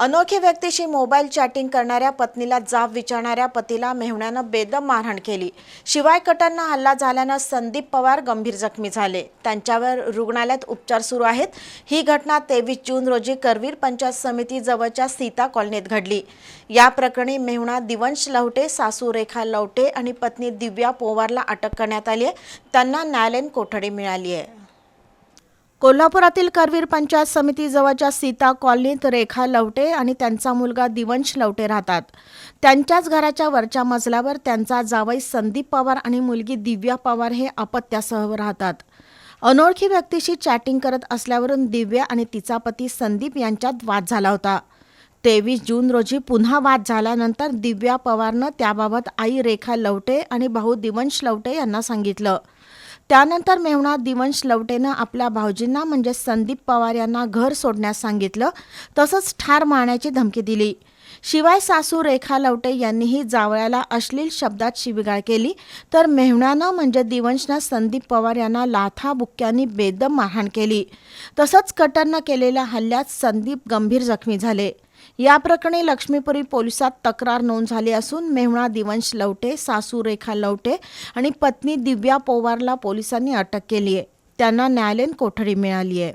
अनोळखी व्यक्तीशी mobile chatting करणाऱ्या पत्नीला जाब विचारणाऱ्या पतीला मेहुण्यानं बेदम मारहाण केली. शिवाय कटांना हल्ला झाल्यानं संदीप पवार गंभीर जखमी झाले. त्यांच्यावर रुग्णालयात उपचार सुरू आहेत. ही घटना तेवीस जून रोजी करवीर पंचायत समिती जवळच्या सीता कॉलनीत घडली. या प्रकरणी मेहुणा दिवंश लवटे सासू रेखा लवटे आणि पत्नी दिव्या पोवारला अटक करण्यात आली आहे. त्यांना न्यायालयीन कोठडी मिळाली आहे. कोल्हापुरातील करवीर पंचायत समितीजवळच्या सीता कॉलनीत रेखा लवटे आणि त्यांचा मुलगा दिवंश लवटे राहतात. त्यांच्याच घराच्या वरच्या मजल्यावर त्यांचा जावई संदीप पवार आणि मुलगी दिव्या पवार हे अपत्यासह राहतात. अनोळखी व्यक्तीशी चॅटिंग करत असल्यावरून दिव्या आणि तिचा पती संदीप यांच्यात वाद झाला होता. तेवीस जून रोजी पुन्हा वाद झाल्यानंतर दिव्या पवारनं त्याबाबत आई रेखा लवटे आणि भाऊ दिवंश लवटे यांना सांगितलं. त्यानंतर मेहुणा दिवंश लवटेनं आपल्या भाऊजींना म्हणजे संदीप पवार यांना घर सोडण्यास सांगितलं. तसंच ठार मारण्याची धमकी दिली. शिवाय सासू रेखा लवटे यांनीही जावळ्याला अश्लील शब्दात शिवीगाळ केली. तर मेहणानं म्हणजे दिवंशनं संदीप पवार यांना लाथा बुक्क्यांनी बेदम मारहाण केली. तसंच कटरनं केलेल्या हल्ल्यात संदीप गंभीर जखमी झाले. या प्रकरणी लक्ष्मीपुरी पोलिसात तक्रार नोंद झाली असून मेहुणा दिवंश लवटे सासू रेखा लवटे आणि पत्नी दिव्या पोवारला पोलिसांनी अटक केली आहे त्यांना न्यायालयीन कोठडी मिळाली आहे